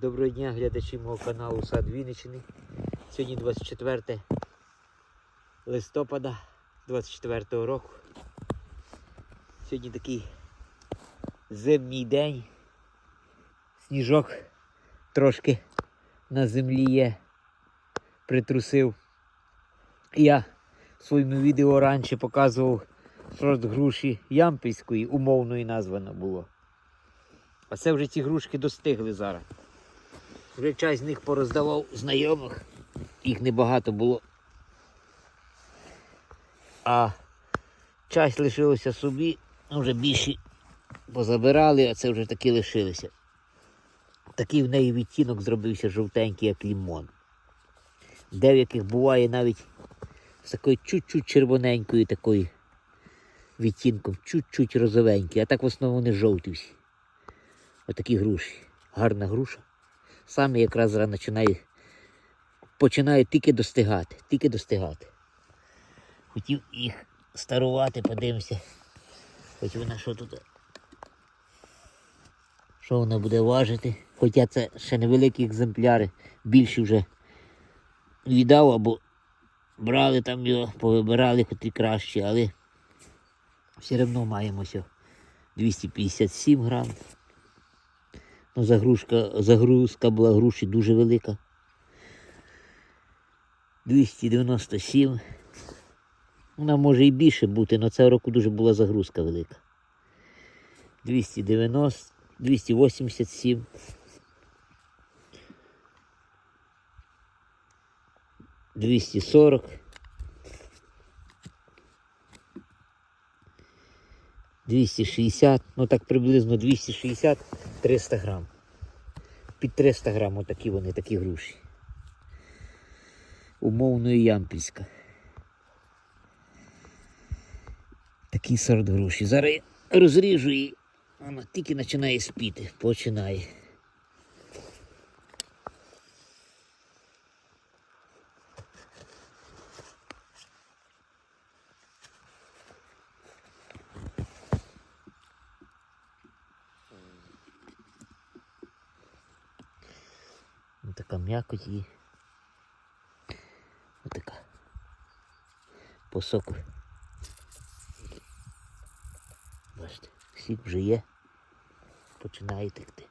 Доброго дня, глядачі мого каналу Сад Вінниччини. Сьогодні 24 листопада 24 року. Сьогодні такий зимній день. Сніжок трошки на землі є. Притрусив. Я в своєму відео раніше показував сорт груші ямпільської, умовної названо було. А це вже ці грушки достигли зараз. Вже часть з них пороздавав знайомих, їх небагато було. А часть лишилося собі, ну, вже більші позабирали, а це вже такі лишилися. Такий в неї відтінок зробився жовтенький, як лімон. Деяких буває навіть з такою чуть-чуть червоненькою такою відтінком, чуть-чуть розовенький, а так в основному вони жовті всі. Отакі груші. Гарна груша. Саме якраз зараз починає, починає тільки достигати, тільки достигати. Хотів їх старувати, подивимося. Хоч вона що тут. Що вона буде важити? Хоча це ще невеликі екземпляри, більші вже віддав або брали там його, повибирали хоч і краще, але все одно маємо сьо 257 грам. Ну, загрузка, загрузка була груші дуже велика. 297. Вона може і більше бути, але цього року дуже була загрузка велика. 290, 287. Двісті сорок. Двісті шістдесят, ну так приблизно 260-300 грам. Під 300 грам отакі вони, такі груші. Умовної ямпільська. Такий сорт груші. Зараз розріжу її, вона тільки починає спіти, починає. Така м'якоть її. Ось така. По соку. Бачите, сік вже є. Починає текти.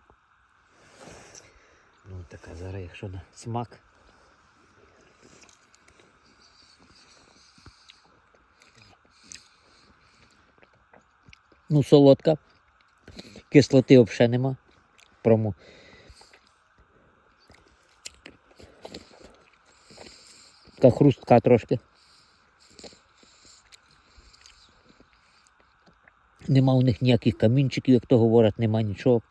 Ну така зараз, якщо на смак. Ну, солодка. Кислоти взагалі нема. Прому. Така хрустка трошки. Нема у них ніяких камінчиків, як то говорять, нема нічого.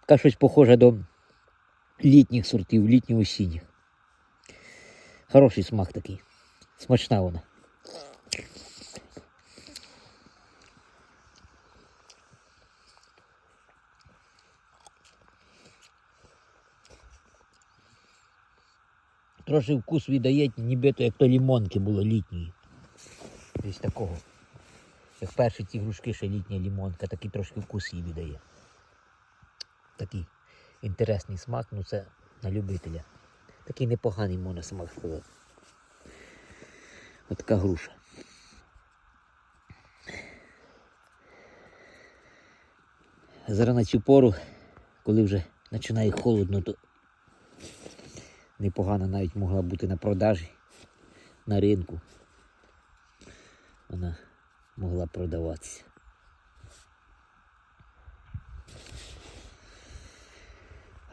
Така щось похоже до літніх сортів, літніх осінніх. Хороший смак такий. Смачна вона. Трошки вкус віддає, нібито як то лімонки було літньої. Десь такого. Як перші ці грушки ще літня лімонка, такий трошки вкус їй віддає. Такий інтересний смак, ну це на любителя. Такий непоганий можна смак сказати. Ось така груша. Зараз на цю пору, коли вже починає холодно, то непогано навіть могла бути на продажі на ринку. Вона могла продаватися.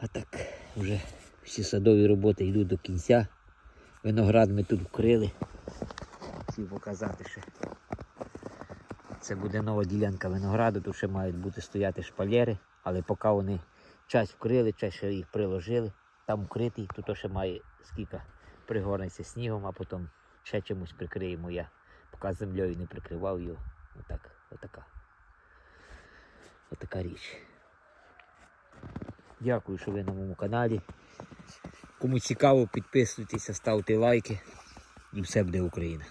А так, вже всі садові роботи йдуть до кінця. Виноград ми тут вкрили. Хотів показати ще. Це буде нова ділянка винограду, тут ще мають бути стояти шпалери, але поки вони часть вкрили, часть ще їх приложили. Там вкритий, тут ще має скільки пригорнеться снігом, а потім ще чимось прикриємо я. Поки землею не прикривав його. Отак, отака. Отака річ. Дякую, що ви на моєму каналі. Кому цікаво, підписуйтесь, ставте лайки. І все буде Україна.